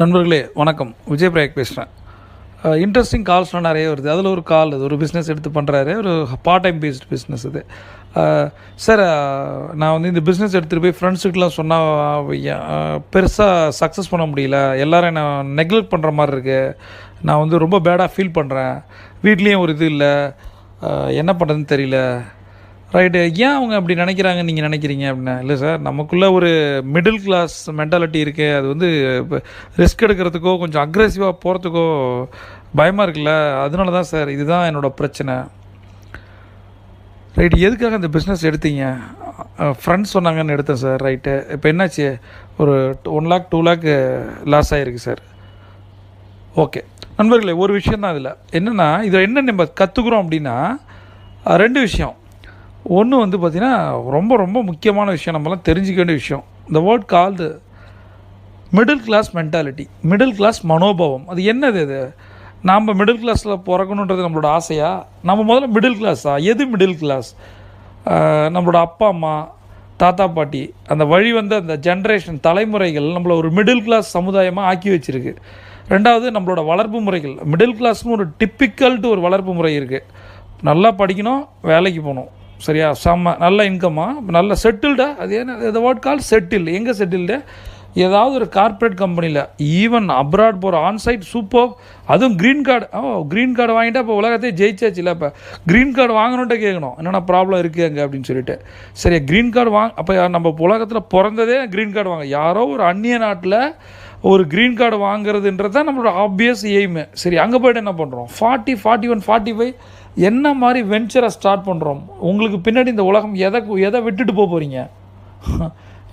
நண்பர்களே வணக்கம். விஜய் பிரயாக் பேசுகிறேன் இன்ட்ரெஸ்டிங் கால்ஸ்லாம் நிறைய வருது. அதில் ஒரு கால் அது ஒரு பிஸ்னஸ் எடுத்து பண்ணுறாரு ஒரு பார்ட் டைம் பேஸ்ட் பிஸ்னஸ் இது சார் நான் வந்து இந்த பிஸ்னஸ் எடுத்துகிட்டு போய் ஃப்ரெண்ட்ஸுக்கெலாம் சொன்னால் பெருசாக சக்ஸஸ் பண்ண முடியல. எல்லோரும் என்னை நெக்லெக்ட் பண்ணுற மாதிரி இருக்கு. நான் வந்து ரொம்ப பேடாக ஃபீல் பண்ணுறேன் வீட்லேயும் ஒரு இது இல்லை. என்ன பண்ணுறதுன்னு தெரியல. ரைட்டு ஏன் அவங்க அப்படி நினைக்கிறாங்க நீங்கள் நினைக்கிறீங்க அப்படின்னா இல்லை சார் நமக்குள்ளே ஒரு மிடில் கிளாஸ் மென்டாலிட்டி இருக்குது அது வந்து ரிஸ்க் எடுக்கிறதுக்கோ கொஞ்சம் அக்ரெசிவாக போகிறதுக்கோ பயமாக இருக்குல்ல? அதனால தான் சார் இதுதான் என்னோடய பிரச்சனை. ரைட்டு எதுக்காக இந்த பிஸ்னஸ் எடுத்தீங்க? ஃப்ரெண்ட்ஸ் சொன்னாங்கன்னு எடுத்தேன் சார் ரைட்டு இப்போ என்னாச்சு? ஒரு one lakh two lakh loss ஆகிருக்கு சார் ஓகே நண்பர்களே ஒரு விஷயம் தான் இதில். என்னென்னா இதில் என்ன நம்ம கற்றுக்குறோம் அப்படின்னா ரெண்டு விஷயம். ஒன்று வந்து பார்த்திங்கன்னா ரொம்ப ரொம்ப முக்கியமான விஷயம் நம்மலாம் தெரிஞ்சிக்க வேண்டிய விஷயம். இந்த word called middle class mentality middle class மனோபாவம். அது என்னது அது நாம் மிடில் கிளாஸில் பிறக்கணுன்றது நம்மளோட ஆசையா? நம்ம முதல்ல மிடில் கிளாஸா எது மிடில் கிளாஸ் நம்மளோட அப்பா அம்மா தாத்தா பாட்டி அந்த வழி வந்த அந்த ஜென்ரேஷன் தலைமுறைகள் நம்மளை ஒரு மிடில் கிளாஸ் சமுதாயமாக ஆக்கி வச்சிருக்கு. ரெண்டாவது நம்மளோட வளர்ப்பு முறைகள். மிடில் கிளாஸ்னு ஒரு டிப்பிக்கல்ட்டு ஒரு வளர்ப்பு முறை இருக்குது நல்லா படிக்கணும் வேலைக்கு போகணும். சரியா? செம்ம நல்ல இன்கம்மா நல்ல செட்டில்டா அது என்ன இந்த வேர்ட் கால் செட்டில் எங்கே செட்டில்டு ஏதாவது ஒரு கார்ப்பரேட் கம்பெனியில் ஈவன் அப்ராட் போகிற ஆன்சைட் சூப்பர் அதுவும் green card oh green card வாங்கிட்டா இப்போ உலகத்தையே ஜெயிச்சாச்சு இல்லை இப்போ க்ரீன் கார்டு வாங்கணுன்ட்டு கேட்கணும் என்னென்ன ப்ராப்ளம் இருக்குது அங்கே அப்படின்னு சொல்லிட்டு. சரியா க்ரீன் கார்டு வாங்க அப்போ நம்ம உலகத்தில் பிறந்ததே க்ரீன் கார்டு வாங்க. யாரோ ஒரு அந்நிய நாட்டில் ஒரு க்ரீன் கார்டு வாங்குறதுன்றது தான் நம்மளோட ஆப்வியஸ் எய்மு சரி அங்கே போய்ட்டு என்ன பண்ணுறோம் forty forty one forty five என்ன மாதிரி வெஞ்சரை ஸ்டார்ட் பண்ணுறோம் உங்களுக்கு பின்னாடி இந்த உலகம் எதை எதை விட்டுட்டு போக போகிறீங்க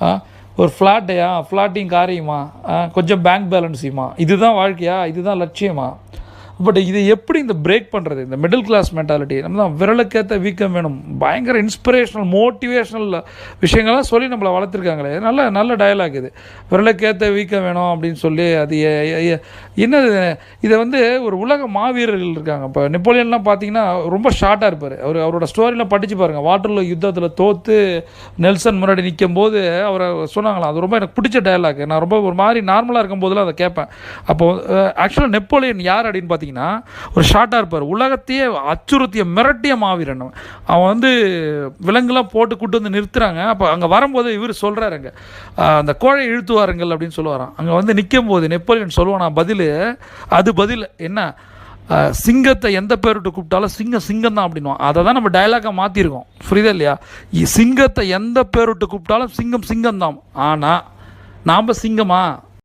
ஆ ஒரு ஃப்ளாட்டையா ஃப்ளாட்டையும் காரியுமா? ஆ, கொஞ்சம் பேங்க் பேலன்ஸையுமா இதுதான் வாழ்க்கையா? இதுதான் லட்சியமா? பட் இது எப்படி இந்த பிரேக் பண்ணுறது இந்த மிடில் கிளாஸ் மென்டாலிட்டி நம்ம தான் விரலுக்கேற்ற வீக்கம் வேணும். பயங்கர இன்ஸ்பிரேஷனல் மோட்டிவேஷனல் விஷயங்கள்லாம் சொல்லி நம்மளை வளர்த்துருக்காங்களே. நல்ல நல்ல டயலாக் இது. விரலுக்கேற்ற வீக்கம் வேணும் அப்படின்னு சொல்லி அது என்ன என்னது? இதை வந்து ஒரு உலக மாவீரர்கள் இருக்காங்க. இப்போ நெப்போலியன்லாம் பார்த்தீங்கன்னா ரொம்ப ஷார்ட்டாக இருப்பார். அவர் அவரோட ஸ்டோரியெலாம் படித்து பாருங்கள் வாட்டரில் யுத்தத்தில் தோற்று நெல்சன் முன்னாடி நிற்கும் போது அவரை சொன்னாங்களா அது ரொம்ப எனக்கு பிடிச்ச டயலாக் நான் ரொம்ப ஒரு மாதிரி நார்மலாக இருக்கும் போதெல்லாம் அதை கேட்பேன். அப்போ ஆக்சுவலாக நெப்போலியன் யார் அப்படின்னு பார்த்தீங்கன்னா பார்த்தீங்கன்னா ஒரு ஷார்ட்டாக இருப்பார். உலகத்தையே அச்சுறுத்திய மிரட்டிய மாவீரன் அவன். வந்து விலங்குலாம் போட்டு கூட்டு வந்து நிறுத்துறாங்க. அப்போ அங்கே வரும்போது இவர் சொல்கிறாருங்க அந்த கோழை இழுத்துவாருங்கள் அப்படின்னு சொல்லுவாராம். அங்கே வந்து நிற்கும் போது நெப்போலியன் சொல்லுவானா பதில் அது பதில் என்ன? சிங்கத்தை எந்த பேர்கிட்ட கூப்பிட்டாலும் சிங்கம் சிங்கம் தான் அப்படின்வான் அதை தான் நம்ம டைலாக்காக மாற்றிருக்கோம் புரியுதா இல்லையா? சிங்கத்தை எந்த பேர்கிட்ட கூப்பிட்டாலும் சிங்கம் சிங்கம் தான். ஆனால் நாம் சிங்கமா?